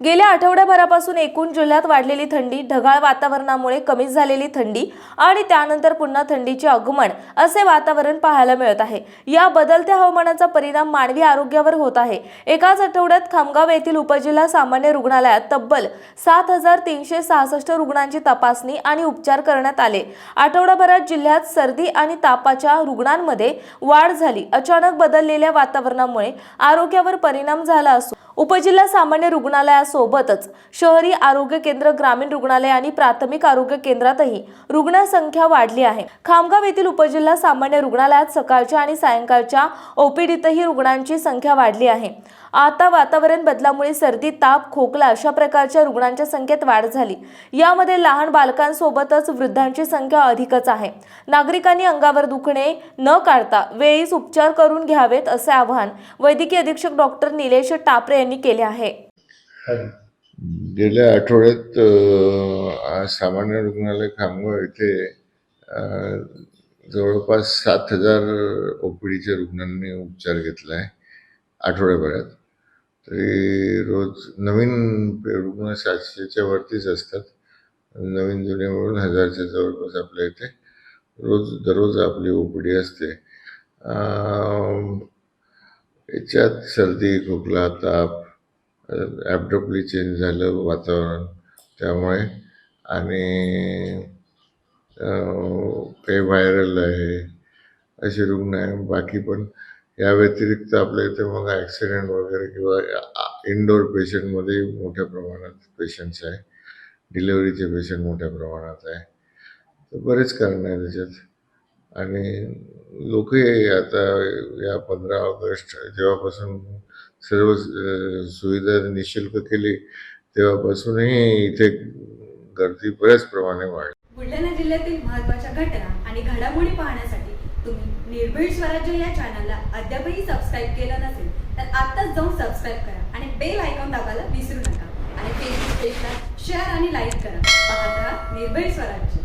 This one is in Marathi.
गेल्या आठवड्याभरापासून एकूण जिल्ह्यात वाढलेली थंडी ढगाळ वातावरणामुळे कमी झालेली थंडी आणि त्यानंतर पुन्हा थंडीचे आगमन असे वातावरण पाहायला मिळत आहे. या बदलत्या हवामानाचा परिणाम मानवी आरोग्यावर होत आहे. एकाच आठवड्यात खामगाव येथील उपजिल्हा सामान्य रुग्णालयात तब्बल सात हजार तीनशे सहासष्ट रुग्णांची तपासणी आणि उपचार करण्यात आले. आठवडाभरात जिल्ह्यात सर्दी आणि तापाच्या रुग्णांमध्ये वाढ झाली. अचानक बदललेल्या वातावरणामुळे आरोग्यावर परिणाम झाला असून उपजिल्हा सामान्य रुग्णालयासोबतच शहरी आरोग्य केंद्र ग्रामीण रुग्णालय आणि प्राथमिक आरोग्य केंद्रातही रुग्णसंख्या वाढली आहे. खामगाव येथील उपजिल्हा सामान्य रुग्णालयात सकाळच्या आणि सायंकाळच्या ओपीडीतही रुग्णांची संख्या वाढली आहे. आता वातावरण बदलामुळे सर्दी ताप खोकला अशा प्रकारच्या रुग्णांच्या संख्येत वाढ झाली. यामध्ये लहान बालकांसोबतच वृद्धांची संख्या अधिकच आहे. नागरिकांनी अंगावर दुखणे न काढता वेळीच उपचार करून घ्यावेत असे आवाहन वैद्यकीय अधीक्षक डॉक्टर निलेश टापरे यांनी केले आहे. गेल्या आठवड्यात सामान्य रुग्णालय खामगाव येथे जवळपास सात हजार ओ पी डीच्या रुग्णांनी उपचार घेतला आहे आठवड्याभरात. तरी रोज नवीन पे- रुग्ण सातशेच्या वरतीच असतात. नवीन जुने मिळून हजारच्या जवळपास आपल्या इथे रोज दररोज आपली ओ पी डी असते याच्यात सर्दी खोकला ताप ॲब्रप्टली चेंज झालं वातावरण. त्यामुळे आणि काही व्हायरल आहे असे रुग्ण आहे. बाकी पण या व्यतिरिक्त आपल्या इथे मग ॲक्सिडेंट वगैरे किंवा इनडोअर पेशंटमध्ये मोठ्या प्रमाणात पेशंट्स आहे. डिलेवरीचे पेशंट मोठ्या प्रमाणात आहे. तर बरेच कारण आहे त्याच्यात. आणि लोकही आता या पंधरा ऑगस्ट जेव्हापासून सर्व सुविधा निशुल्क केली तेव्हापासूनही इथे गर्दी बऱ्याच प्रमाणे वाढली. बुलढाणा जिल्ह्यातील महत्त्वाच्या घटना आणि घडामोडी पाहण्यासाठी तुम्ही निर्भीड स्वराज्य या चॅनलला अद्यापही सबस्क्राईब केलं नसेल तर आत्ताच जाऊन सबस्क्राईब करा आणि बेल आयकॉन दाबायला विसरू नका. आणि फेसबुक पेजला शेअर आणि लाईक करा. पाहत राहा निर्भीड स्वराज्य.